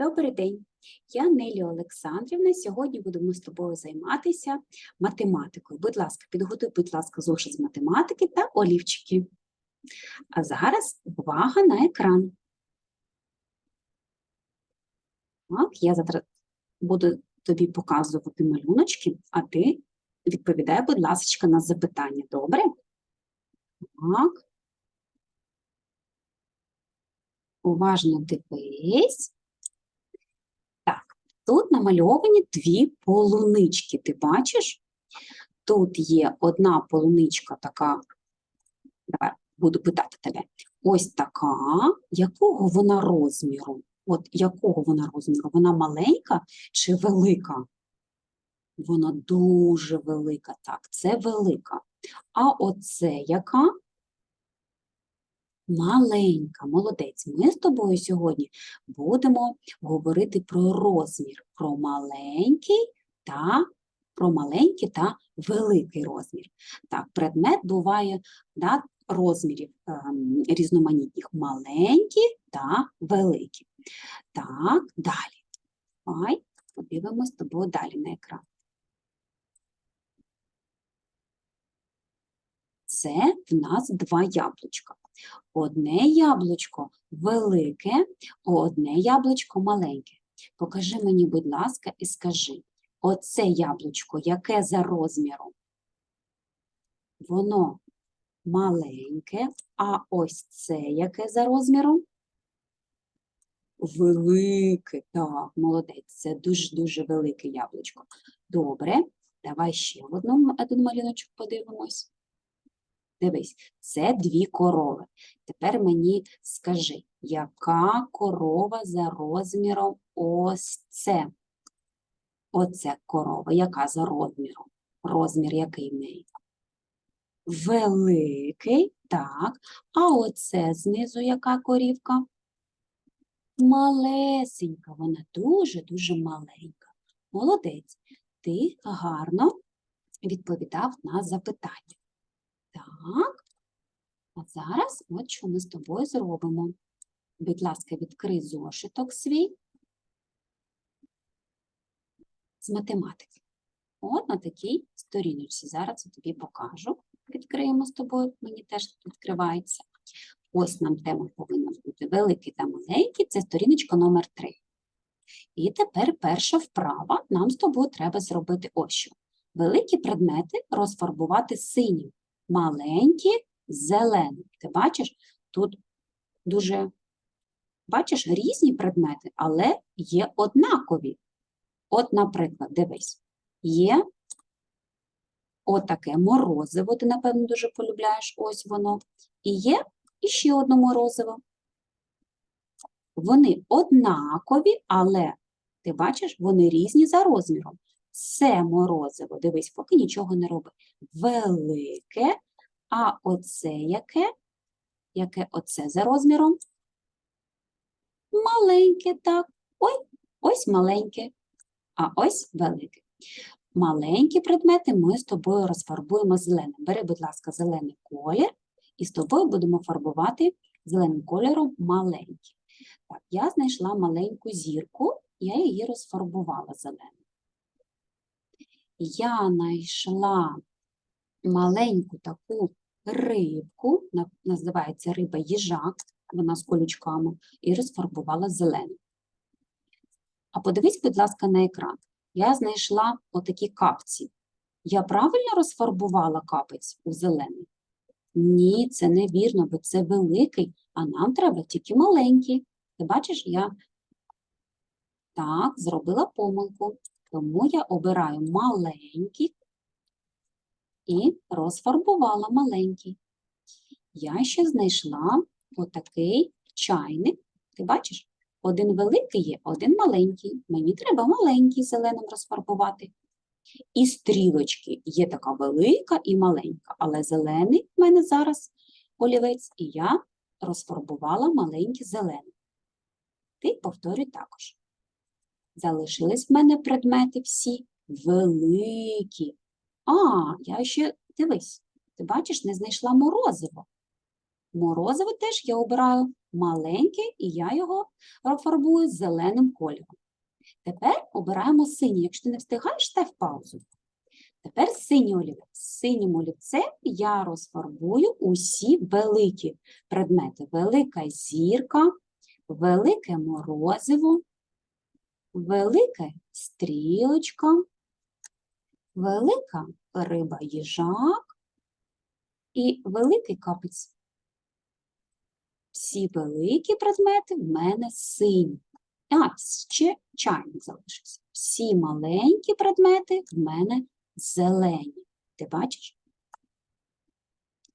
Добрий день, я Нелі Олександрівна. Сьогодні будемо з тобою займатися математикою. Будь ласка, підготуй, будь ласка, зошит з математики та олівчики. А зараз увага на екран. Так, я зараз буду тобі показувати малюночки, а ти відповідай, будь ласка, на запитання. Добре? Так. Уважно дивись. Тут намальовані дві полунички. Ти бачиш? Тут є одна полуничка така, давай буду питати тебе. Ось така, якого вона розміру? От якого вона розміру? Вона маленька чи велика? Вона дуже велика, так, це велика. А оце яка? Маленька, молодець. Ми з тобою сьогодні будемо говорити про розмір, про маленький та про маленький та великий розмір. Так, предмет буває да, розмірів ем, різноманітних маленькі та великі. Так, далі. Давай подивимось з тобою далі на екран. Це в нас два яблучка. Одне яблучко велике, одне яблучко маленьке. Покажи мені, будь ласка, і скажи, оце яблучко, яке за розміром? Воно маленьке, а ось це яке за розміром? Велике, так, молодець, це дуже-дуже велике яблучко. Добре, давай ще одну, один малюночок подивимось. Дивись, це дві корови. Тепер мені скажи, яка корова за розміром ось це? Оце корова, яка за розміром? Розмір який в неї? Великий, так. А оце знизу яка корівка? Малесенька, вона дуже-дуже маленька. Молодець, ти гарно відповідав на запитання. Так, а зараз от що ми з тобою зробимо. Будь ласка, відкрий зошиток свій з математики. От на такій сторіночці. Зараз я тобі покажу. Відкриємо з тобою, мені теж відкривається. Ось нам тема повинна бути великий та маленький, це сторіночка номер 3. І тепер перша вправа нам з тобою треба зробити ось що. Великі предмети розфарбувати синім маленькі зелені. Ти бачиш, тут дуже, бачиш, різні предмети, але є однакові. От, наприклад, дивись, є отаке морозиво, ти, напевно, дуже полюбляєш, ось воно. І є іще одне морозиво. Вони однакові, але ти бачиш, вони різні за розміром. Це морозиво, дивись, поки нічого не робить. Велике, а оце яке? Яке оце за розміром? Маленьке, так. Ой, ось маленьке, а ось велике. Маленькі предмети ми з тобою розфарбуємо зеленим. Бери, будь ласка, зелений колір, і з тобою будемо фарбувати зеленим кольором маленькі. Так, я знайшла маленьку зірку, я її розфарбувала зеленим я знайшла маленьку таку рибку, називається риба їжак, вона з колючками, і розфарбувала зеленим. А подивись, будь ласка, на екран. Я знайшла отакі капці. Я правильно розфарбувала капець у зелений? Ні, це невірно, бо це великий, а нам треба тільки маленький. Ти бачиш, я так зробила помилку. Тому я обираю маленький і розфарбувала маленький. Я ще знайшла отакий чайник. Ти бачиш? Один великий є, один маленький. Мені треба маленький зеленим розфарбувати. І стрілочки є така велика і маленька, але зелений в мене зараз олівець, і я розфарбувала маленький зелений. Ти повторюй також. Залишились в мене предмети всі великі. А, я ще, дивись, ти бачиш, не знайшла морозиво. Морозиво теж я обираю маленьке, і я його розфарбую зеленим кольором. Тепер обираємо синій. Якщо ти не встигаєш, став паузу. Тепер синій олівець. Синім олівцем я розфарбую усі великі предмети. Велика зірка, велике морозиво, велика стрілочка, велика риба їжак і великий капець. Всі великі предмети в мене сині. А, ще чайник залишився. Всі маленькі предмети в мене зелені. Ти бачиш?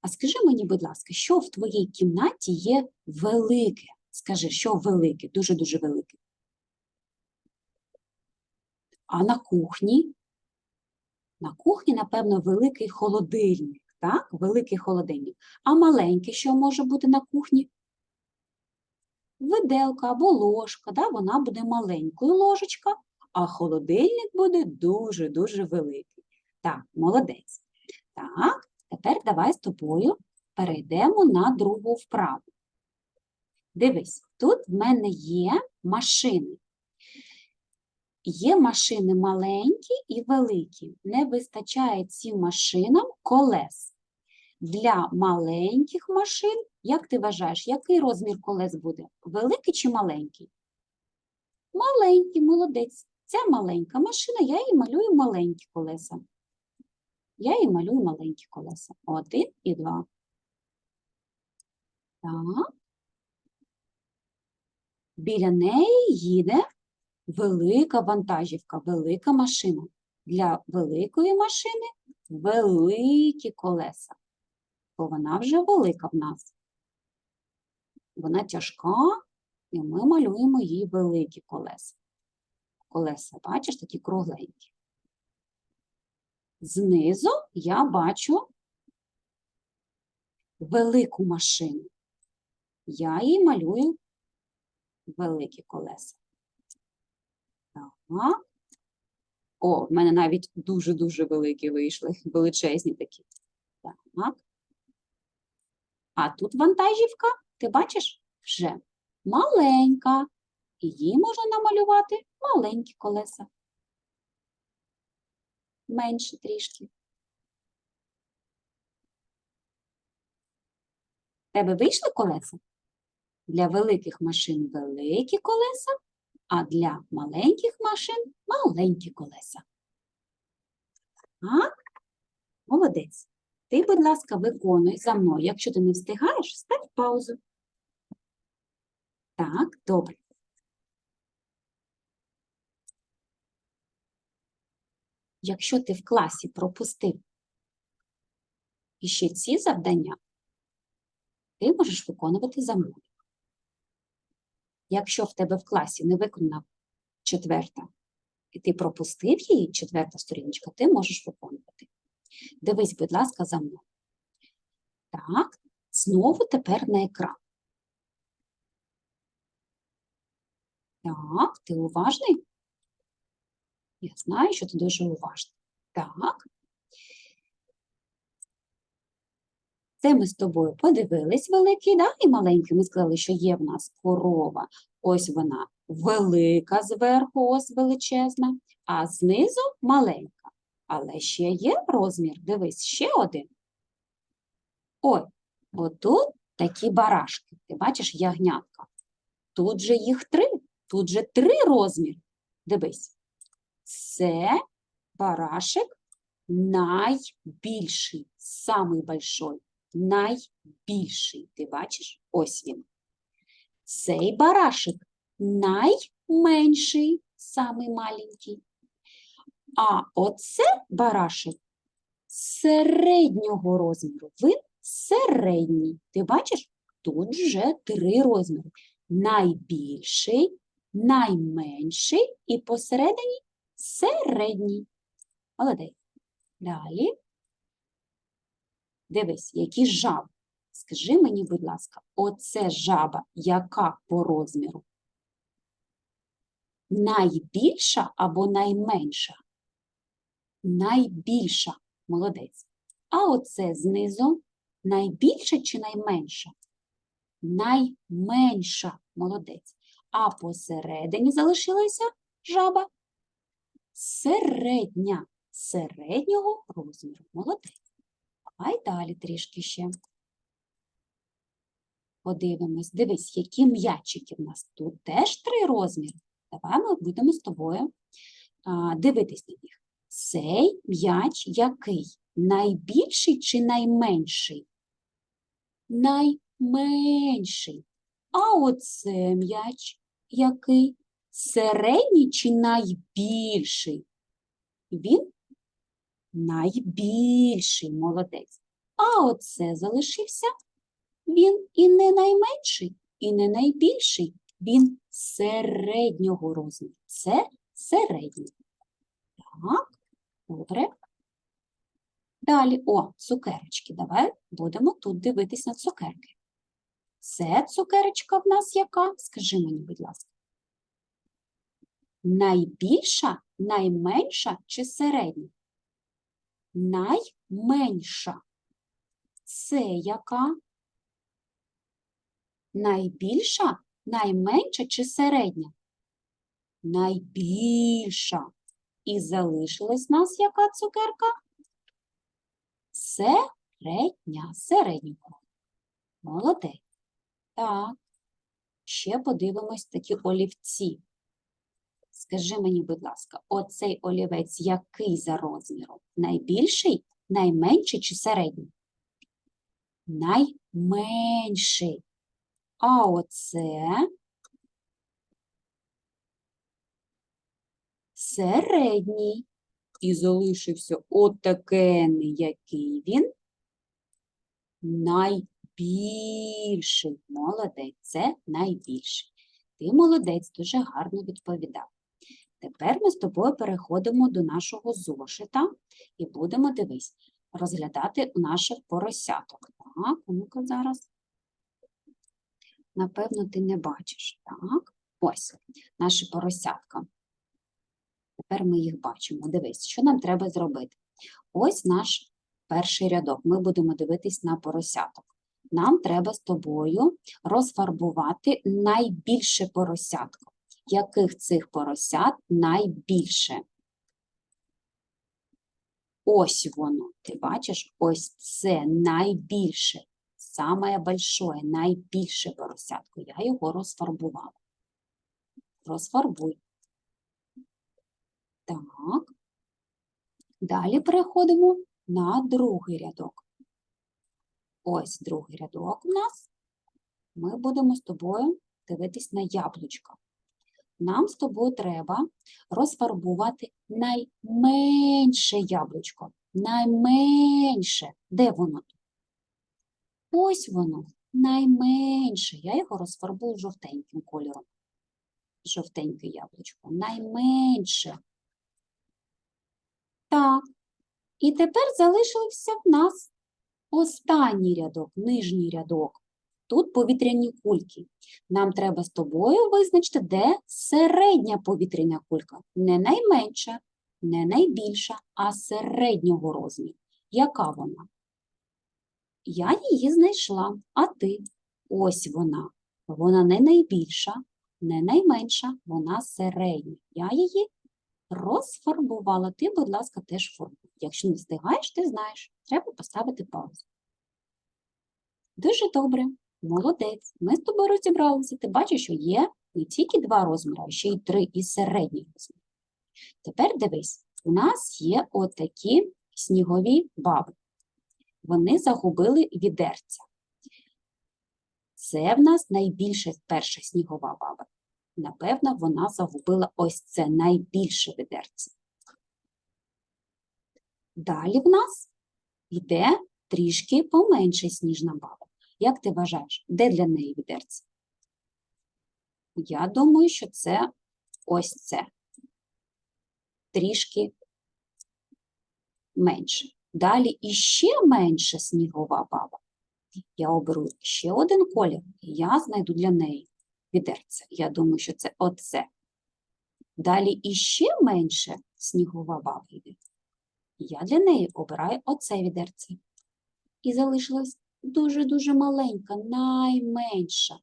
А скажи мені, будь ласка, що в твоїй кімнаті є велике? Скажи, що велике, дуже-дуже велике. А на кухні? На кухні, напевно, великий холодильник, так? Великий холодильник. А маленький, що може бути на кухні? Виделка або ложка, да? вона буде маленькою ложечка, а холодильник буде дуже-дуже великий. Так, молодець. Так, тепер давай з тобою перейдемо на другу вправу. Дивись, тут в мене є машини. Є машини маленькі і великі. Не вистачає цим машинам колес. Для маленьких машин, як ти вважаєш, який розмір колес буде? Великий чи маленький? Маленький, молодець. Ця маленька машина, я їй малюю маленькі колеса. Я їй малюю маленькі колеса. Один і два. Так. Біля неї їде велика вантажівка, велика машина. Для великої машини великі колеса, бо вона вже велика в нас. Вона тяжка, і ми малюємо їй великі колеса. Колеса, бачиш, такі кругленькі. Знизу я бачу велику машину. Я їй малюю великі колеса. О, в мене навіть дуже-дуже великі вийшли, величезні такі. Так. А тут вантажівка, ти бачиш, вже маленька. І їй можна намалювати маленькі колеса. Менше трішки. Тебе вийшли колеса? Для великих машин великі колеса, а для маленьких машин маленькі колеса. Так, молодець. Ти, будь ласка, виконуй за мною. Якщо ти не встигаєш, став паузу. Так, добре. Якщо ти в класі пропустив іще ці завдання, ти можеш виконувати за мною. Якщо в тебе в класі не виконана четверта, і ти пропустив її, четверта сторіночка, ти можеш виконувати. Дивись, будь ласка, за мною. Так, знову тепер на екран. Так, ти уважний? Я знаю, що ти дуже уважний. Так. Це ми з тобою подивились великий, да? і маленький. Ми сказали, що є в нас корова. Ось вона велика зверху, ось величезна, а знизу маленька. Але ще є розмір, дивись, ще один. Ой, отут такі барашки. Ти бачиш ягнятка. Тут же їх три, тут же три розміри. Дивись. Це барашек найбільший, самий большой, найбільший. Ти бачиш? Ось він. Цей барашек найменший, самий маленький. А оце барашек середнього розміру. Він середній. Ти бачиш? Тут вже три розміри. Найбільший, найменший і посередині середній. Молодець. Далі. Дивись, які жаби. Скажи мені, будь ласка, оце жаба, яка по розміру? Найбільша або найменша? Найбільша. Молодець. А оце знизу найбільша чи найменша? найменша, молодець. А посередині залишилася жаба середня, середнього розміру. Молодець. Давай далі трішки ще. Подивимось. Дивись, які м'ячики в нас тут теж три розміри. Давай ми будемо з тобою а, дивитись на них. Цей м'яч який? Найбільший чи найменший? Найменший. А оце м'яч який? Середній чи найбільший? Він найбільший, молодець. А оце залишився. Він і не найменший, і не найбільший. Він середнього розміру. Це середній. Так, добре. Далі, о, цукерочки. Давай будемо тут дивитись на цукерки. Це цукерочка в нас яка? Скажи мені, будь ласка. Найбільша, найменша чи середня? Найменша. Це яка? Найбільша, найменша чи середня? Найбільша. І залишилась нас яка цукерка? Середня, середнього. Молодець. Так. Ще подивимось такі олівці. Скажи мені, будь ласка, оцей олівець який за розміром? Найбільший, найменший чи середній? Найменший. А оце середній. І залишився отакений, який він. Найбільший. Молодець, це найбільший. Ти молодець, дуже гарно відповідав. Тепер ми з тобою переходимо до нашого зошита і будемо дивись, розглядати наших поросяток. Так, ну-ка зараз. Напевно, ти не бачиш. Так, ось наші поросятка. Тепер ми їх бачимо. Дивись, що нам треба зробити. Ось наш перший рядок. Ми будемо дивитись на поросяток. Нам треба з тобою розфарбувати найбільше поросятко. Яких цих поросят найбільше? Ось воно. Ти бачиш, ось це найбільше, саме большое, найбільше поросятко. Я його розфарбувала. Розфарбуй. Так. Далі переходимо на другий рядок. Ось другий рядок у нас. Ми будемо з тобою дивитись на яблучко. Нам з тобою треба розфарбувати найменше яблучко. Найменше. Де воно? Ось воно, найменше. Я його розфарбую жовтеньким кольором. Жовтеньке яблучко. Найменше. Так. І тепер залишився в нас останній рядок, нижній рядок. Тут повітряні кульки. Нам треба з тобою визначити, де середня повітряна кулька. Не найменша, не найбільша, а середнього розміру. Яка вона? Я її знайшла, а ти? Ось вона. Вона не найбільша, не найменша, вона середня. Я її розфарбувала. Ти, будь ласка, теж фарбуй. Якщо не встигаєш, ти знаєш, треба поставити паузу. Дуже добре, молодець. Ми з тобою розібралися. Ти бачиш, що є не тільки два розміри, а ще й три і середній розмір. Тепер дивись, у нас є отакі снігові баби. Вони загубили відерця. Це в нас найбільша перша снігова баба. Напевно, вона загубила ось це найбільше відерце. Далі в нас йде трішки поменше сніжна баба. Як ти вважаєш, де для неї відерце? Я думаю, що це ось це. Трішки менше. Далі іще менше снігова баба. Я оберу ще один колір, і я знайду для неї відерце. Я думаю, що це оце. Далі іще менше снігова баба. Я для неї обираю оце відерце. І залишилось дуже-дуже маленька, найменша.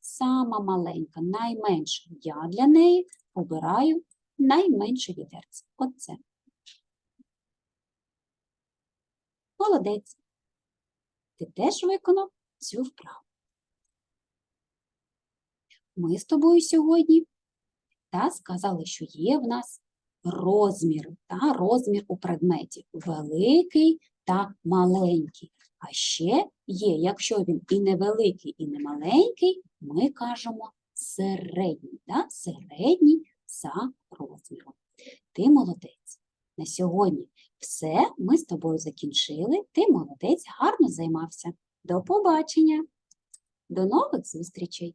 Сама маленька, найменша. Я для неї обираю найменше відерце. Оце. Молодець. Ти теж виконав цю вправу. Ми з тобою сьогодні та сказали, що є в нас розміри, та розмір у предметі великий та маленький. А ще є, якщо він і невеликий, і не маленький, ми кажемо середній, да? середній за розміром. Ти молодець. На сьогодні все, ми з тобою закінчили. Ти молодець, гарно займався. До побачення. До нових зустрічей!